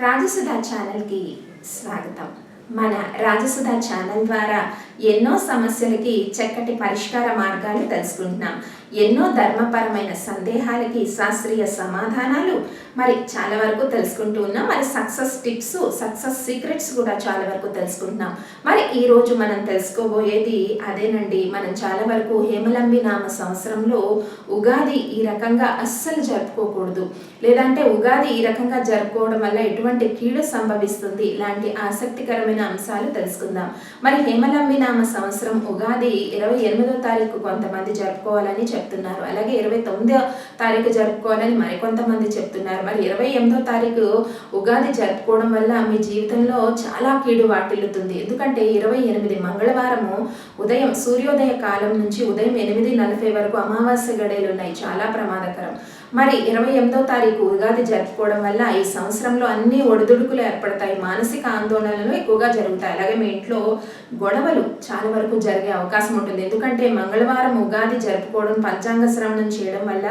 రాజసుధా ఛానల్కి స్వాగతం. మన రాజసుధా ఛానల్ ద్వారా ఎన్నో సమస్యలకి చక్కటి పరిష్కార మార్గాలు తెలుసుకుంటున్నాం. ఎన్నో ధర్మపరమైన సందేహాలకి శాస్త్రీయ సమాధానాలు మరి చాలా వరకు తెలుసుకుంటూ ఉన్నాం. మరి సక్సెస్ టిప్స్ సక్సెస్ సీక్రెట్స్ కూడా చాలా వరకు తెలుసుకుంటున్నాం. మరి ఈరోజు మనం తెలుసుకోబోయేది అదేనండి. మనం చాలా వరకు హేమలంబి నామ సంవత్సరంలో ఉగాది ఈ రకంగా అస్సలు జరుపుకోకూడదు. లేదంటే ఉగాది ఈ రకంగా జరుపుకోవడం వల్ల ఎటువంటి కీడు సంభవిస్తుంది? ఇలాంటి ఆసక్తికరమైన అంశాలు తెలుసుకుందాం. మరి హేమలంబి నామ సంవత్సరం ఉగాది ఇరవై ఎనిమిదో తారీఖు కొంతమంది జరుపుకోవాలని చెప్తున్నారు. అలాగే ఇరవై తొమ్మిదో తారీఖు జరుపుకోవాలని మరికొంతమంది చెప్తున్నారు. మరి ఇరవై ఎనిమిదో తారీఖు ఉగాది జరుపుకోవడం వల్ల మీ జీవితంలో చాలా కీడు వాటిల్లుతుంది. ఎందుకంటే ఇరవై ఎనిమిది మంగళవారము ఉదయం సూర్యోదయ కాలం నుంచి ఉదయం ఎనిమిది నలభై వరకు అమావాస్య గడియలు ఉన్నాయి. చాలా ప్రమాదకరం. మరి ఇరవై ఎనిమిదో తారీఖు ఉగాది జరుపుకోవడం వల్ల ఈ సంవత్సరంలో అన్ని ఒడిదుడుకులు ఏర్పడతాయి. మానసిక ఆందోళనలు ఎక్కువగా జరుగుతాయి. అలాగే మీ ఇంట్లో గొడవలు చాలా వరకు జరిగే అవకాశం ఉంటుంది. ఎందుకంటే మంగళవారం ఉగాది జరుపుకోవడం పంచాంగ శ్రవణం చేయడం వల్ల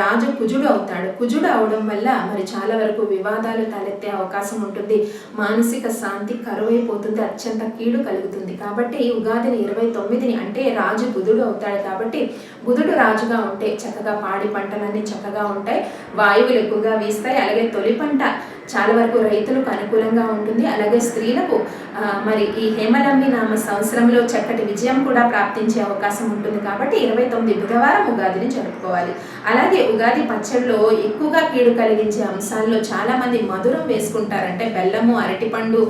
రాజు కుజుడు అవుతాడు. కుజుడు అవడం వల్ల మరి చాలా వరకు వివాదాలు తలెత్తే అవకాశం ఉంటుంది. మానసిక శాంతి కరువైపోతుంది. అత్యంత కీడు కలుగుతుంది. కాబట్టి ఉగాదిని ఇరవై తొమ్మిదిని అంటే రాజు బుధుడు అవుతాడు కాబట్టి బుధుడు రాజుగా ఉంటే చక్కగా పాడి పంటలన్నీ చక్కగా ఉంటాయి. వాయువులు ఎక్కువగా వీస్తాయి. అలాగే తొలి పంట చాలా వరకు రైతులకు అనుకూలంగా ఉంటుంది. అలాగే స్త్రీలకు మరి ఈ హేమలంబి నామ సంవత్సరంలో చక్కటి విజయం కూడా ప్రాప్తించే అవకాశం ఉంటుంది కాబట్టి ఇరవై తొమ్మిది బుధవారం ఉగాదిని జరుపుకోవాలి. అలాగే ఉగాది పచ్చడిలో ఎక్కువగా కీడు కలిగించే అంశాల్లో చాలామంది మధురం వేసుకుంటారంటే బెల్లము అరటిపండు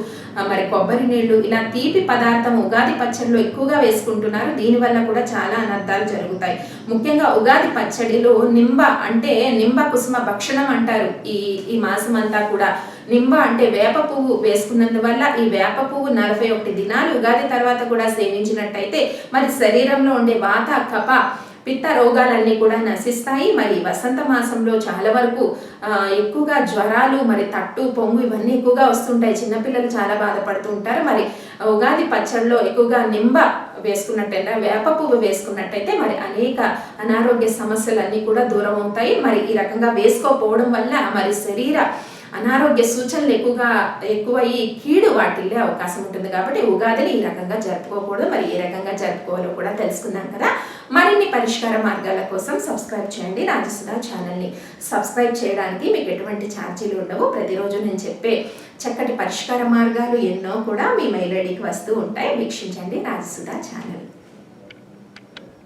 మరి కొబ్బరి నీళ్ళు ఇలా తీపి పదార్థం ఉగాది పచ్చడిలో ఎక్కువగా వేసుకుంటున్నారు. దీనివల్ల కూడా చాలా అనర్థాలు జరుగుతాయి. ముఖ్యంగా ఉగాది పచ్చడిలో నింబ అంటే నింబ కుసుమ భక్షణం అంటారు. ఈ ఈ మాసం అంతా కూడా నింబ అంటే వేప పువ్వు వేసుకున్నందువల్ల ఈ వేప పువ్వు నలభై ఒకటి దినాలు ఉగాది తర్వాత కూడా సేవించినట్టయితే మరి శరీరంలో ఉండే వాత కప పిత్త రోగాలన్నీ కూడా నశిస్తాయి. మరి వసంత మాసంలో చాలా వరకు ఎక్కువగా జ్వరాలు మరి తట్టు పొంగు ఇవన్నీ ఎక్కువగా వస్తుంటాయి. చిన్నపిల్లలు చాలా బాధపడుతూ ఉంటారు. మరి ఉగాది పచ్చడిలో ఎక్కువగా నింబ వేసుకున్నట్టయితే వేప పువ్వు వేసుకున్నట్టయితే మరి అనేక అనారోగ్య సమస్యలన్నీ కూడా దూరం అవుతాయి. మరి ఈ రకంగా వేసుకోకపోవడం వల్ల మరి శరీర అనారోగ్య సూచనలు ఎక్కువగా ఎక్కువయ్యి కీడు వాటిల్లే అవకాశం ఉంటుంది. కాబట్టి ఉగాదిని ఈ రకంగా జరుపుకోకూడదు. మరి ఏ రకంగా జరుపుకోవాలో కూడా తెలుసుకున్నాం కదా. మరిన్ని పరిష్కార మార్గాల కోసం సబ్స్క్రైబ్ చేయండి రాజసుధా ఛానల్ని. సబ్స్క్రైబ్ చేయడానికి మీకు ఎటువంటి ఛార్జీలు ఉండవు. ప్రతిరోజు నేను చెప్పే చక్కటి పరిష్కార మార్గాలు ఎన్నో కూడా మీ మెయిల్ ఐడికి వస్తూ ఉంటాయి. వీక్షించండి రాజసుధా ఛానల్.